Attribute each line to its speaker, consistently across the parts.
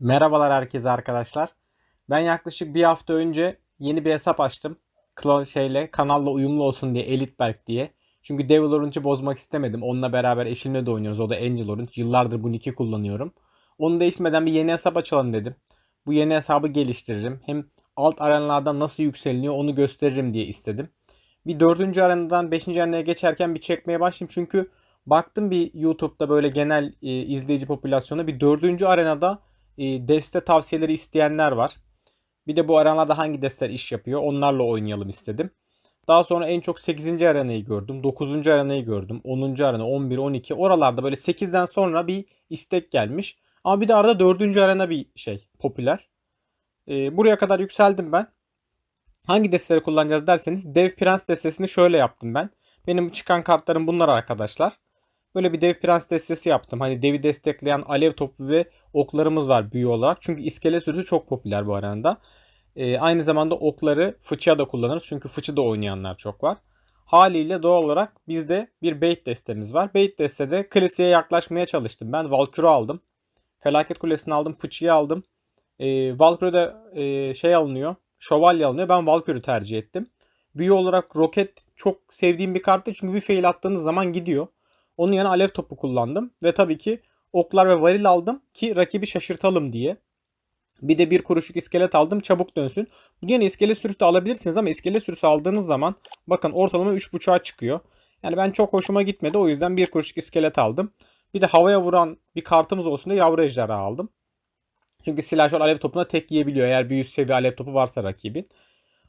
Speaker 1: Merhabalar herkese arkadaşlar. Ben yaklaşık bir hafta önce yeni bir hesap açtım. Kla şeyle kanalla uyumlu olsun diye Elitberg diye. Çünkü Devil Orange'ı bozmak istemedim. Onunla beraber eşimle de oynuyoruz. O da Angel Orange. Yıllardır bu nick'i kullanıyorum. Onu değişmeden bir yeni hesap açalım dedim. Bu yeni hesabı geliştiririm. Hem alt arenalardan nasıl yükseliniyor onu gösteririm diye istedim. Bir dördüncü arenadan beşinci arenaya geçerken bir çekmeye başladım. Çünkü baktım bir YouTube'da böyle genel e, izleyici popülasyona bir dördüncü arenada e, deste tavsiyeleri isteyenler var. Bir de bu arenalarda hangi desteler iş yapıyor onlarla oynayalım istedim. Daha sonra en çok 8. arenayı gördüm. 9. arenayı gördüm. 10. arena, 11, 12. Oralarda böyle 8'den sonra bir istek gelmiş. Ama bir de arada 4. arena bir şey popüler. E, buraya kadar yükseldim ben. Hangi desteleri kullanacağız derseniz Dev Prens destesini şöyle yaptım ben. Benim çıkan kartlarım bunlar arkadaşlar. Böyle bir dev prens destesi yaptım. Hani devi destekleyen alev topu ve oklarımız var büyü olarak. Çünkü iskele sürüsü çok popüler bu arenada. Ee, aynı zamanda okları fıçıya da kullanırız. Çünkü fıçı da oynayanlar çok var. Haliyle doğal olarak bizde bir bait destemiz var. Bait destede klasiğe yaklaşmaya çalıştım. Ben Valkyrie aldım. Felaket Kulesi'ni aldım. Fıçı'yı aldım. Ee, Valkyrie'de e, şey alınıyor. Şövalye alınıyor. Ben Valkyrie tercih ettim. Büyü olarak roket çok sevdiğim bir kart değil. Çünkü bir fail attığınız zaman gidiyor. Onun yerine alev topu kullandım. Ve tabii ki oklar ve varil aldım ki rakibi şaşırtalım diye. Bir de bir kuruşluk iskelet aldım çabuk dönsün. Yine iskelet sürüsü de alabilirsiniz ama iskelet sürüsü aldığınız zaman bakın ortalama 3.5'a çıkıyor. Yani ben çok hoşuma gitmedi o yüzden bir kuruşluk iskelet aldım. Bir de havaya vuran bir kartımız olsun diye yavru ejderha aldım. Çünkü silahşör alev topuna tek yiyebiliyor eğer bir üst seviye alev topu varsa rakibin.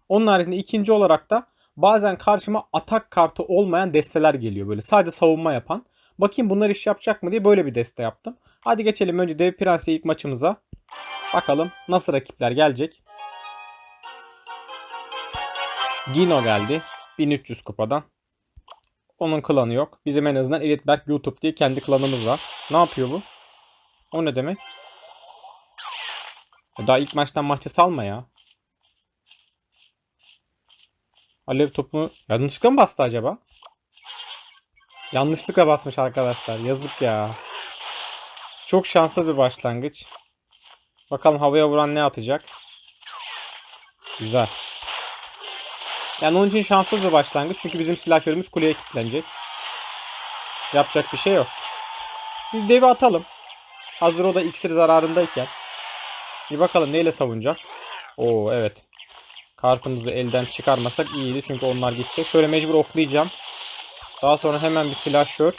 Speaker 1: Onun haricinde ikinci olarak da bazen karşıma atak kartı olmayan desteler geliyor böyle. Sadece savunma yapan. Bakayım bunlar iş yapacak mı diye böyle bir deste yaptım. Hadi geçelim önce Dev Prens'e ilk maçımıza. Bakalım nasıl rakipler gelecek. Gino geldi. 1300 kupadan. Onun klanı yok. Bizim en azından Elitberg YouTube diye kendi klanımız var. Ne yapıyor bu? O ne demek? Daha ilk maçtan maçı salma ya. Alev topu yanlışlıkla mı bastı acaba? Yanlışlıkla basmış arkadaşlar. Yazık ya. Çok şanssız bir başlangıç. Bakalım havaya vuran ne atacak. Güzel. Yani onun için şanssız bir başlangıç. Çünkü bizim silahlarımız kuleye kilitlenecek. Yapacak bir şey yok. Biz devi atalım. Hazır o da iksir zararındayken. Bir bakalım neyle savunacak. Oo evet. Kartımızı elden çıkarmasak iyiydi. Çünkü onlar gidecek. Şöyle mecbur oklayacağım. Daha sonra hemen bir silahşör.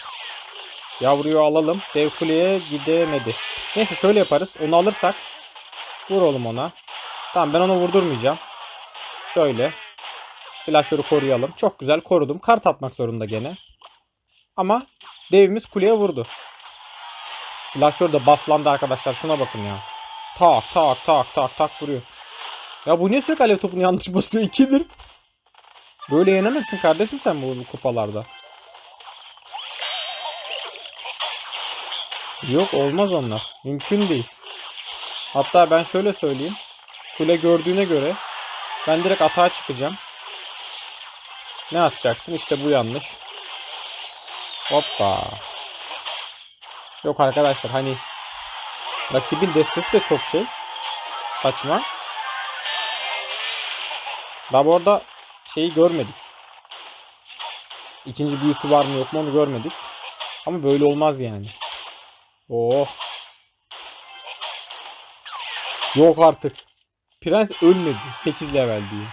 Speaker 1: Yavruyu alalım. Dev kuleye gidemedi. Neyse şöyle yaparız. Onu alırsak. Vur oğlum ona. Tamam ben onu vurdurmayacağım. Şöyle. Silahşörü koruyalım. Çok güzel korudum. Kart atmak zorunda gene. Ama devimiz kuleye vurdu. Silahşör de bufflandı arkadaşlar. Şuna bakın ya. Tak tak tak tak tak vuruyor. Ya bu niye sürekli alev topunu yanlış basıyor? İkidir. Böyle yenemezsin kardeşim sen bu, kupalarda. Yok olmaz onlar. Mümkün değil. Hatta ben şöyle söyleyeyim. Kule gördüğüne göre ben direkt atağa çıkacağım. Ne atacaksın? İşte bu yanlış. Hoppa. Yok arkadaşlar hani rakibin destesi de çok şey. Saçma. Daha bu arada şeyi görmedik. İkinci büyüsü var mı yok mu onu görmedik. Ama böyle olmaz yani. Oh. Yok artık. Prens ölmedi. 8 level diye.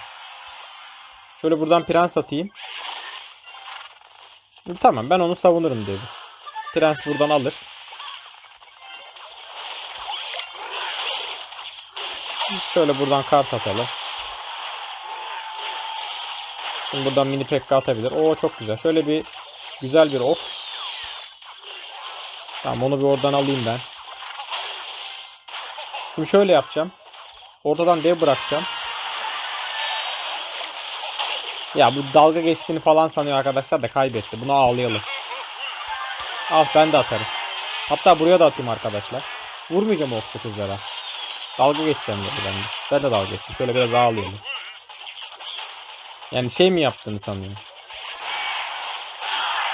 Speaker 1: Şöyle buradan prens atayım. Tamam ben onu savunurum dedi. Prens buradan alır. Şöyle buradan kart atalım. Şimdi buradan mini pekka atabilir. Oo çok güzel. Şöyle bir güzel bir ok. Tamam onu bir oradan alayım ben. Şimdi şöyle yapacağım. Ortadan dev bırakacağım. Ya bu dalga geçtiğini falan sanıyor arkadaşlar da kaybetti. Bunu ağlayalım. Al ben de atarım. Hatta buraya da atayım arkadaşlar. Vurmayacağım okçu kızlara. Dalga geçeceğim dedi ben de. Ben de dalga geçtim. Şöyle biraz ağlayalım. Yani şey mi yaptığını sanıyor.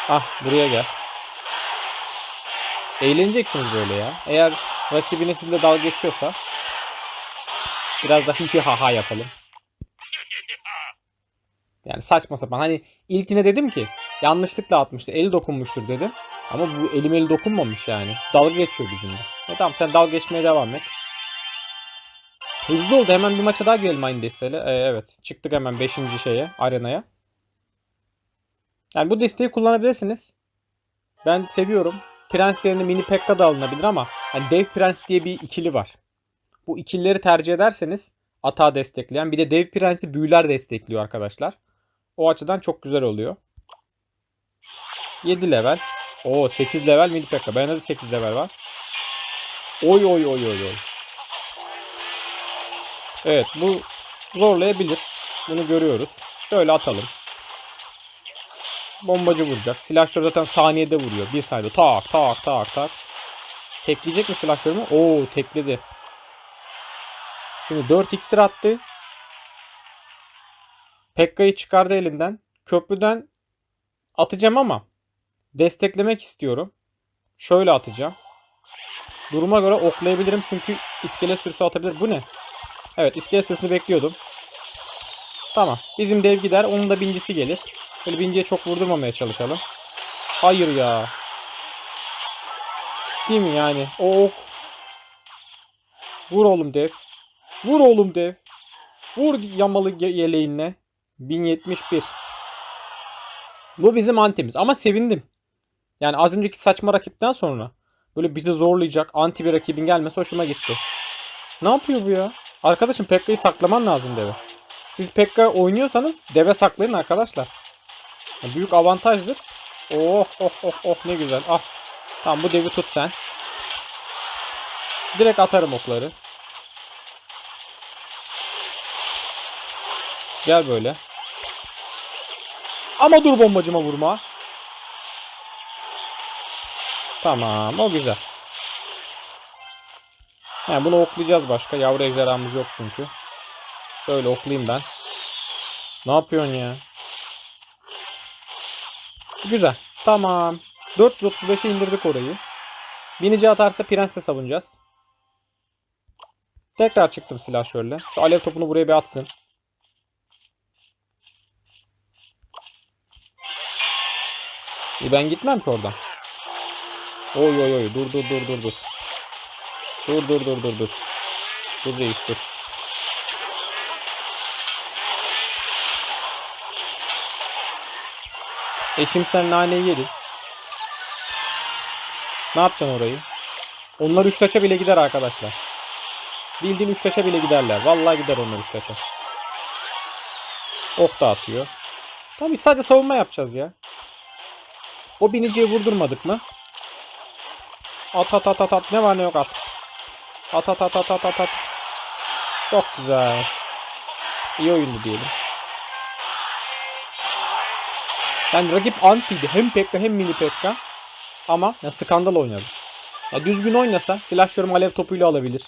Speaker 1: Ah buraya gel. Eğleneceksiniz böyle ya. Eğer rakibine sizinle dalga geçiyorsa biraz da hihi haha yapalım. Yani saçma sapan. Hani ilkine dedim ki yanlışlıkla atmıştı. Eli dokunmuştur dedim. Ama bu elim eli dokunmamış yani. Dalga geçiyor bizimle. E tamam sen dalga geçmeye devam et. Hızlı oldu. Hemen bir maça daha girelim aynı desteğiyle. E, evet. Çıktık hemen 5. şeye, arenaya. Yani bu desteği kullanabilirsiniz. Ben seviyorum. Prens yerine mini Pekka da alınabilir ama hani Dev Prens diye bir ikili var. Bu ikilileri tercih ederseniz atağı destekleyen bir de Dev Prens'i büyüler destekliyor arkadaşlar. O açıdan çok güzel oluyor. 7 level. O 8 level mini Pekka. Bende de 8 level var. Oy oy oy oy oy. Evet bu zorlayabilir. Bunu görüyoruz. Şöyle atalım. Bombacı vuracak. Silahşör zaten saniyede vuruyor. Bir saniyede tak tak tak tak. Tekleyecek mi silahşörü mü? Oo tekledi. Şimdi 4 iksir attı. Pekka'yı çıkardı elinden. Köprüden atacağım ama desteklemek istiyorum. Şöyle atacağım. Duruma göre oklayabilirim çünkü iskelet sürüsü atabilir. Bu ne? Evet iskelet sürüsünü bekliyordum. Tamam. Bizim dev gider. Onun da bincisi gelir. Böyle binciye çok vurdurmamaya çalışalım. Hayır ya. Ciddi mi yani? O ok. Vur oğlum dev. Vur oğlum dev. Vur yamalı ye- yeleğinle. 1071. Bu bizim antimiz. Ama sevindim. Yani az önceki saçma rakipten sonra böyle bizi zorlayacak anti bir rakibin gelmesi hoşuma gitti. Ne yapıyor bu ya? Arkadaşım Pekka'yı saklaman lazım deve. Siz Pekka oynuyorsanız deve saklayın arkadaşlar. Büyük avantajdır. Oh oh oh oh ne güzel. Ah. Tamam bu devi tut sen. Direkt atarım okları. Gel böyle. Ama dur bombacıma vurma. Tamam o güzel. Yani bunu oklayacağız başka. Yavru ejderhamız yok çünkü. Şöyle oklayayım ben. Ne yapıyorsun ya? Güzel. Tamam. 435'e indirdik orayı. Binici atarsa prense savunacağız. Tekrar çıktım silah şöyle. Şu alev topunu buraya bir atsın. E ben gitmem ki oradan. Oy oy oy dur dur dur dur dur. Dur dur dur dur dur. Dur reis dur. Eşim sen naneyi yedi. Ne yapacaksın orayı? Onlar üç taşa bile gider arkadaşlar. Bildiğin üç taşa bile giderler. Vallahi gider onlar üç taşa. Ok da atıyor. Tamam biz sadece savunma yapacağız ya. O biniciye vurdurmadık mı? At at at at at. Ne var ne yok at. At at at at at at at. Çok güzel. İyi oyundu diyelim. Yani rakip antiydi. Hem Pekka hem mini Pekka. Ama ya skandal oynadı. Ya düzgün oynasa silahşörüm alev topuyla alabilir.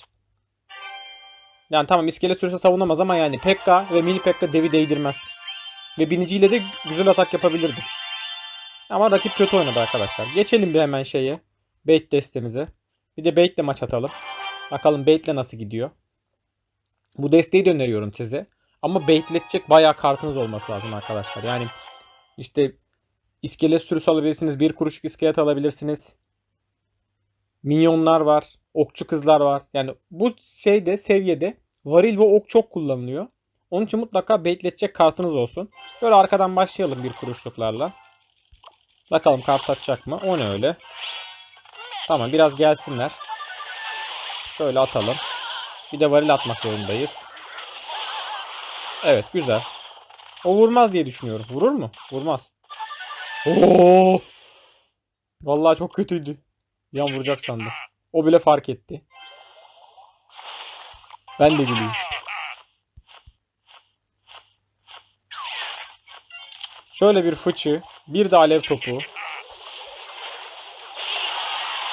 Speaker 1: Yani tamam iskelet sürüsü savunamaz ama yani Pekka ve mini Pekka devi değdirmez. Ve biniciyle de güzel atak yapabilirdi. Ama rakip kötü oynadı arkadaşlar. Geçelim bir hemen şeye. Bait destemize. Bir de Bait'le maç atalım. Bakalım Bait'le nasıl gidiyor. Bu desteği de öneriyorum size. Ama baitletecek bayağı kartınız olması lazım arkadaşlar. Yani işte iskelet sürüsü alabilirsiniz. Bir kuruşluk iskelet alabilirsiniz. Minyonlar var. Okçu kızlar var. Yani bu şeyde seviyede varil ve ok çok kullanılıyor. Onun için mutlaka baitletecek kartınız olsun. Böyle arkadan başlayalım bir kuruşluklarla. Bakalım kart atacak mı? O ne öyle? Tamam biraz gelsinler. Şöyle atalım. Bir de varil atmak zorundayız. Evet güzel. O vurmaz diye düşünüyorum. Vurur mu? Vurmaz. Oo! Vallahi çok kötüydü. Yan vuracak sandım. O bile fark etti. Ben de güleyim. Şöyle bir fıçı, bir de alev topu.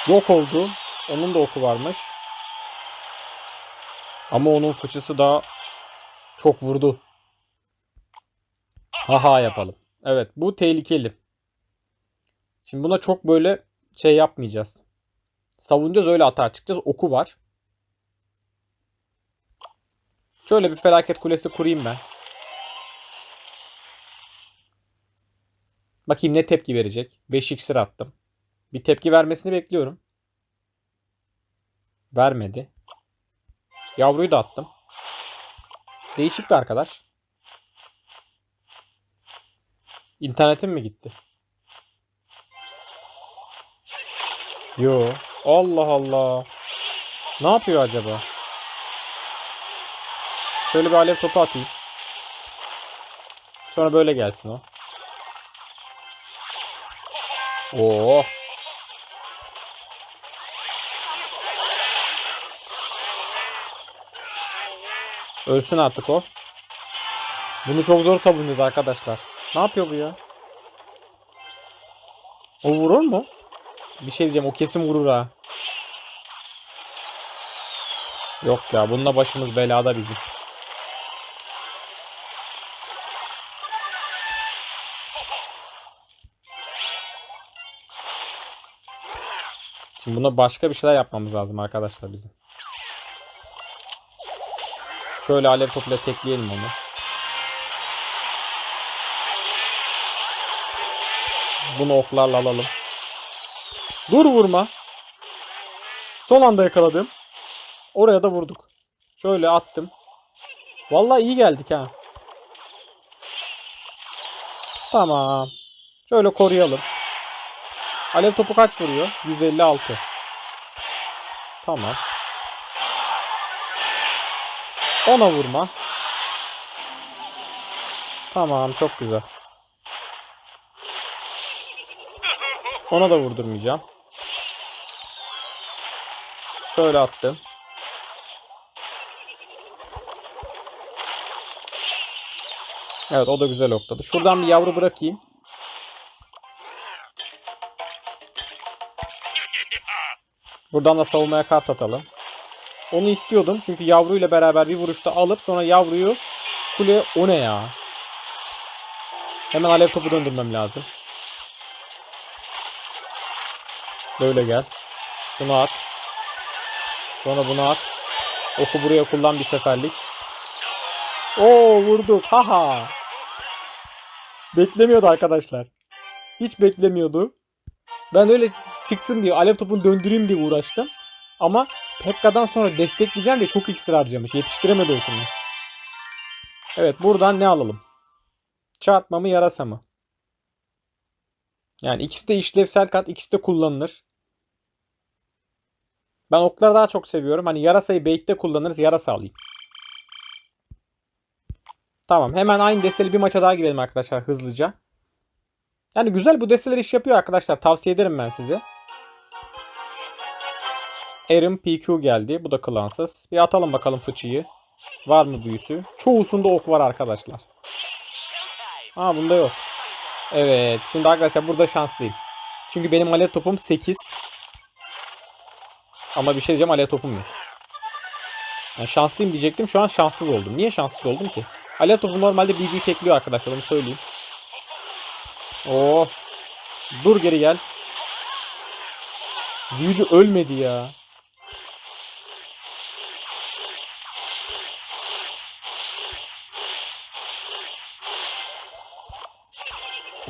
Speaker 1: Yok oldu. Onun da oku varmış. Ama onun fıçısı da çok vurdu. Haha yapalım. Evet bu tehlikeli. Şimdi buna çok böyle şey yapmayacağız. Savunacağız öyle atağa çıkacağız. Oku var. Şöyle bir felaket kulesi kurayım ben. Bakayım ne tepki verecek. 5 iksir attım. Bir tepki vermesini bekliyorum. Vermedi. Yavruyu da attım. Değişik bir arkadaş. İnternetim mi gitti? Yo. Allah Allah. Ne yapıyor acaba? Şöyle bir alev topu atayım. Sonra böyle gelsin o. Oo. Ölsün artık o. Bunu çok zor savunuyoruz arkadaşlar. Ne yapıyor bu ya? O vurur mu? Bir şey diyeceğim o kesin vurur ha. Yok ya bununla başımız belada bizim. Şimdi buna başka bir şeyler yapmamız lazım arkadaşlar bizim. Şöyle alev topuyla tekleyelim onu. Bunu oklarla alalım. Dur vurma. Son anda yakaladım. Oraya da vurduk. Şöyle attım. Vallahi iyi geldik ha. Tamam. Şöyle koruyalım. Alev topu kaç vuruyor? 156. Tamam. Ona vurma. Tamam çok güzel. Ona da vurdurmayacağım. Şöyle attım. Evet o da güzel okladı. Şuradan bir yavru bırakayım. Buradan da savunmaya kart atalım. Onu istiyordum çünkü yavruyla beraber bir vuruşta alıp sonra yavruyu kuleye o ne ya? Hemen alev topu döndürmem lazım. Böyle gel. Bunu at. Sonra bunu at. Oku buraya kullan bir seferlik. Oo vurduk. Haha. Beklemiyordu arkadaşlar. Hiç beklemiyordu. Ben öyle çıksın diye alev topunu döndüreyim diye uğraştım. Ama Pekka'dan sonra destekleyeceğim diye çok iksir harcamış. Yetiştiremedi okunu. Evet buradan ne alalım? Çarpma mı yarasa mı? Yani ikisi de işlevsel kat, ikisi de kullanılır. Ben okları daha çok seviyorum. Hani yarasayı bait'te kullanırız. Yarasa alayım. Tamam. Hemen aynı desteli bir maça daha girelim arkadaşlar hızlıca. Yani güzel bu desteler iş yapıyor arkadaşlar. Tavsiye ederim ben size. Erim PQ geldi. Bu da klansız. Bir atalım bakalım fıçıyı. Var mı büyüsü? Çoğusunda ok var arkadaşlar. Aa bunda yok. Evet. Şimdi arkadaşlar burada şanslıyım. Çünkü benim alev topum 8. Ama bir şey diyeceğim alev topum yok. Yani şanslıyım diyecektim. Şu an şanssız oldum. Niye şanssız oldum ki? Alev topu normalde BB tekliyor arkadaşlar. Onu söyleyeyim. Oo. Dur geri gel. Büyücü ölmedi ya.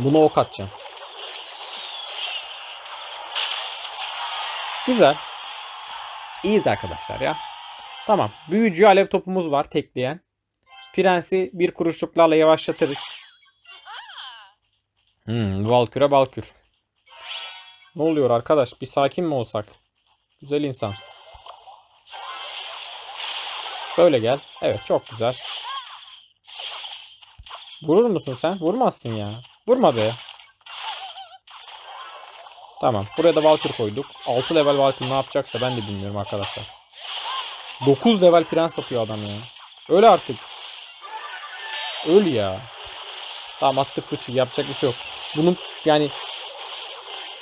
Speaker 1: Bunu ok atacağım. Güzel. İyiyiz arkadaşlar ya. Tamam. Büyücü alev topumuz var tekleyen. Prensi bir kuruşluklarla yavaşlatırız. Hmm, Valkür'e Valkür. Ne oluyor arkadaş? Bir sakin mi olsak? Güzel insan. Böyle gel. Evet çok güzel. Vurur musun sen? Vurmazsın ya. Vurma be. Tamam. Buraya da Valkür koyduk. 6 level Valkür ne yapacaksa ben de bilmiyorum arkadaşlar. 9 level prens atıyor adam ya. Öyle artık. Öl ya. Tamam attık fıçı. Yapacak bir şey yok. Bunun yani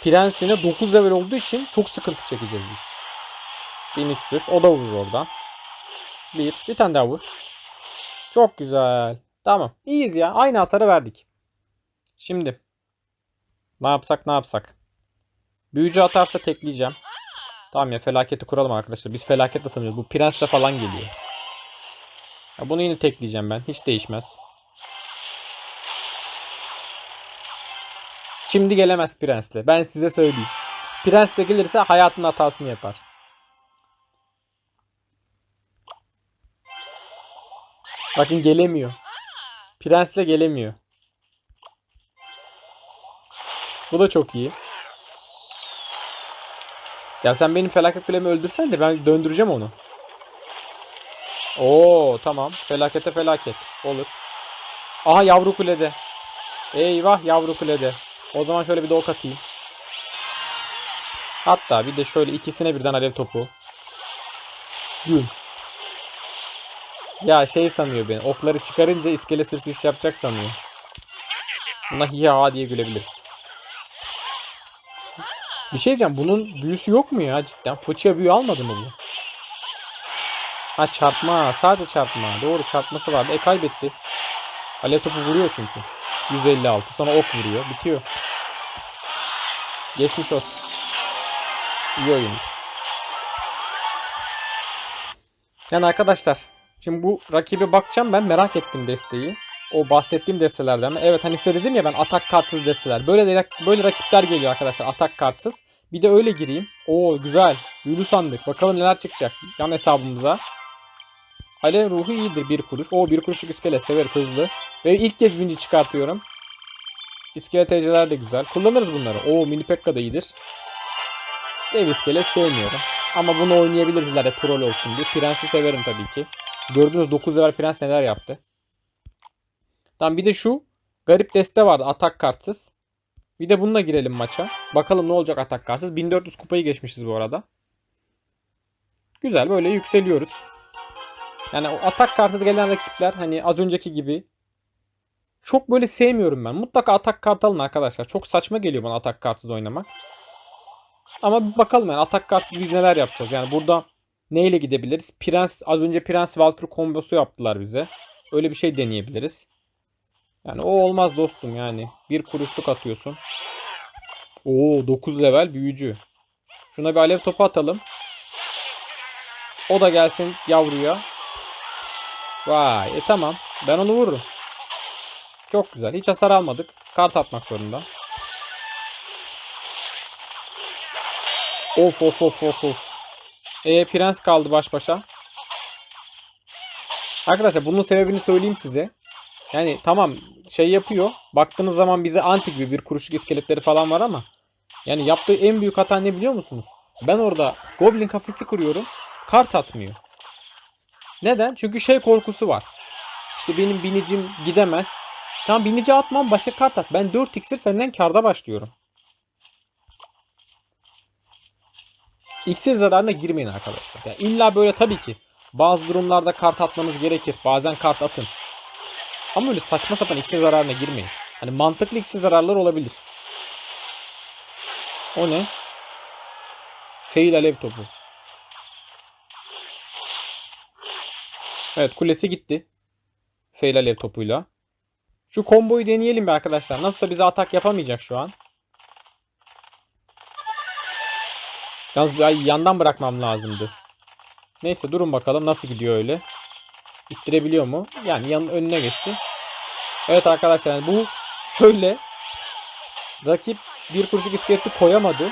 Speaker 1: prensine 9 level olduğu için çok sıkıntı çekeceğiz biz. 1300. O da vurur oradan. Bir. Bir tane daha vur. Çok güzel. Tamam. İyiyiz ya. Aynı hasarı verdik. Şimdi. Ne yapsak ne yapsak. Büyücü atarsa tekleyeceğim. Tamam ya felaketi kuralım arkadaşlar. Biz felaketle sanıyoruz. Bu prensle falan geliyor. Ya bunu yine tekleyeceğim ben. Hiç değişmez. Şimdi gelemez prensle. Ben size söyleyeyim. Prensle gelirse hayatın hatasını yapar. Bakın gelemiyor. Prensle gelemiyor. Bu da çok iyi. Ya sen benim felaket kulemi öldürsen de ben döndüreceğim onu. Oo tamam. Felakete felaket. Olur. Aha yavru kulede. Eyvah yavru kulede. O zaman şöyle bir de ok atayım. Hatta bir de şöyle ikisine birden alev topu. Güm. Ya şey sanıyor beni. Okları çıkarınca iskele sürüsü iş yapacak sanıyor. Buna hiha diye gülebiliriz. Bir şey diyeceğim. Bunun büyüsü yok mu ya cidden? Fıçıya büyü almadı mı bu? Ha çarpma. Sadece çarpma. Doğru çarpması vardı. E kaybetti. Alev topu vuruyor çünkü. 156. Sonra ok vuruyor. Bitiyor. Geçmiş olsun. İyi oyun. Yani arkadaşlar. Şimdi bu rakibe bakacağım ben. Merak ettim desteği. O bahsettiğim destelerden? Evet hani size dedim ya ben atak kartsız desteler. Böyle de, böyle rakipler geliyor arkadaşlar atak kartsız. Bir de öyle gireyim. Oo güzel. Büyülü sandık. Bakalım neler çıkacak yan hesabımıza. Alev ruhu iyidir bir kuruş. O bir kuruşluk iskelet severiz hızlı. Ve ilk kez vinci çıkartıyorum. İskelet eceler de güzel. Kullanırız bunları. Oo mini pekka da iyidir. Dev iskelet sevmiyorum. Ama bunu oynayabiliriz ileride troll olsun diye. Prensi severim tabii ki. Gördüğünüz 9 level prens neler yaptı. Tamam bir de şu garip deste vardı atak kartsız. Bir de bununla girelim maça. Bakalım ne olacak atak kartsız. 1400 kupayı geçmişiz bu arada. Güzel böyle yükseliyoruz. Yani o atak kartsız gelen rakipler hani az önceki gibi çok böyle sevmiyorum ben. Mutlaka atak kart alın arkadaşlar. Çok saçma geliyor bana atak kartsız oynamak. Ama bakalım yani atak kartsız biz neler yapacağız. Yani burada neyle gidebiliriz? Prens az önce Prens Valtur kombosu yaptılar bize. Öyle bir şey deneyebiliriz. Yani o olmaz dostum yani. Bir kuruşluk atıyorsun. Oo 9 level büyücü. Şuna bir alev topu atalım. O da gelsin yavruya. Vay e tamam. Ben onu vururum. Çok güzel. Hiç hasar almadık. Kart atmak zorunda. Of of of of of. E prens kaldı baş başa. Arkadaşlar bunun sebebini söyleyeyim size. Yani tamam şey yapıyor. Baktığınız zaman bize antik gibi bir kuruşluk iskeletleri falan var ama yani yaptığı en büyük hata ne biliyor musunuz? Ben orada goblin kafesi kuruyorum. Kart atmıyor. Neden? Çünkü şey korkusu var. İşte benim binicim gidemez. Tamam binici atmam başka kart at. Ben 4 iksir senden karda başlıyorum. İksir zararına girmeyin arkadaşlar. Yani illa böyle tabii ki bazı durumlarda kart atmanız gerekir. Bazen kart atın. Ama öyle saçma sapan iksir zararına girmeyin. Hani mantıklı iksir zararlar olabilir. O ne? Fail alev topu. Evet kulesi gitti. Fail alev topuyla. Şu komboyu deneyelim bir arkadaşlar. Nasılsa bize atak yapamayacak şu an. Yalnız yandan bırakmam lazımdı. Neyse durun bakalım nasıl gidiyor öyle. İttirebiliyor mu? Yani yanın önüne geçti. Evet arkadaşlar yani bu şöyle rakip bir kuruşluk iskeleti koyamadı.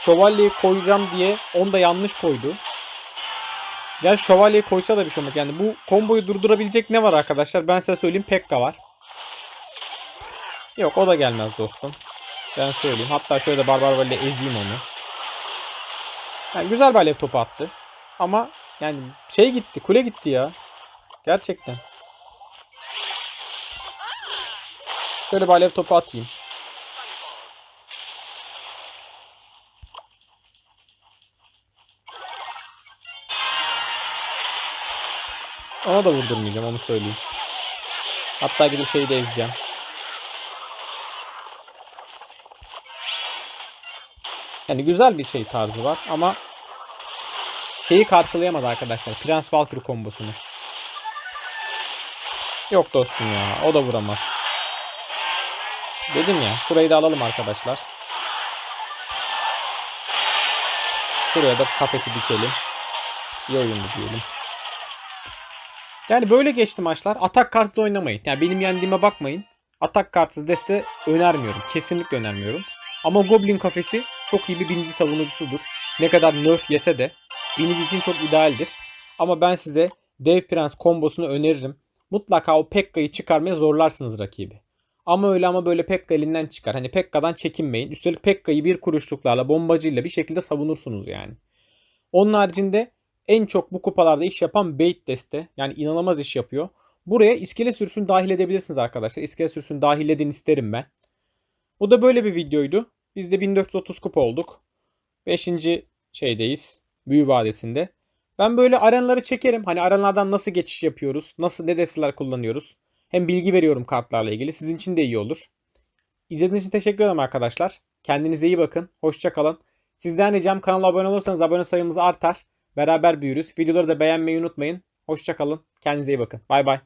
Speaker 1: Şövalyeyi koyacağım diye onu da yanlış koydu. Gel şövalyeyi koysa da bir şey olmaz. Yani bu komboyu durdurabilecek ne var arkadaşlar? Ben size söyleyeyim Pekka var. Yok o da gelmez dostum. Ben söyleyeyim. Hatta şöyle de Barbar Vali ezeyim onu. Yani güzel bir alev topu attı. Ama yani şey gitti. Kule gitti ya. Gerçekten. Şöyle bir alev topu atayım. Ona da vurdurmayacağım onu söyleyeyim. Hatta gidip şeyi de ezeceğim. Yani güzel bir şey tarzı var ama şeyi karşılayamadı arkadaşlar. Prens Valkyrie kombosunu. Yok dostum ya. O da vuramaz. Dedim ya. Şurayı da alalım arkadaşlar. Şuraya da kafesi dikelim. İyi oyundu diyelim. Yani böyle geçti maçlar. Atak kartsız oynamayın. Yani benim yendiğime bakmayın. Atak kartsız deste önermiyorum. Kesinlikle önermiyorum. Ama Goblin kafesi çok iyi bir binici savunucusudur. Ne kadar nerf yese de binici için çok idealdir. Ama ben size Dev Prens kombosunu öneririm. Mutlaka o Pekka'yı çıkarmaya zorlarsınız rakibi. Ama öyle ama böyle Pekka elinden çıkar. Hani Pekka'dan çekinmeyin. Üstelik Pekka'yı bir kuruşluklarla bombacıyla bir şekilde savunursunuz yani. Onun haricinde en çok bu kupalarda iş yapan Bait deste. Yani inanılmaz iş yapıyor. Buraya iskele sürüsünü dahil edebilirsiniz arkadaşlar. İskele sürüsünü dahil edin isterim ben. Bu da böyle bir videoydu. Biz de 1430 kupa olduk. 5. şeydeyiz. Büyü vadesinde. Ben böyle arenaları çekerim. Hani arenalardan nasıl geçiş yapıyoruz? Nasıl ne desteler kullanıyoruz? Hem bilgi veriyorum kartlarla ilgili. Sizin için de iyi olur. İzlediğiniz için teşekkür ederim arkadaşlar. Kendinize iyi bakın. Hoşça kalın. Sizden ricam kanala abone olursanız abone sayımız artar. Beraber büyürüz. Videoları da beğenmeyi unutmayın. Hoşça kalın. Kendinize iyi bakın. Bay bay.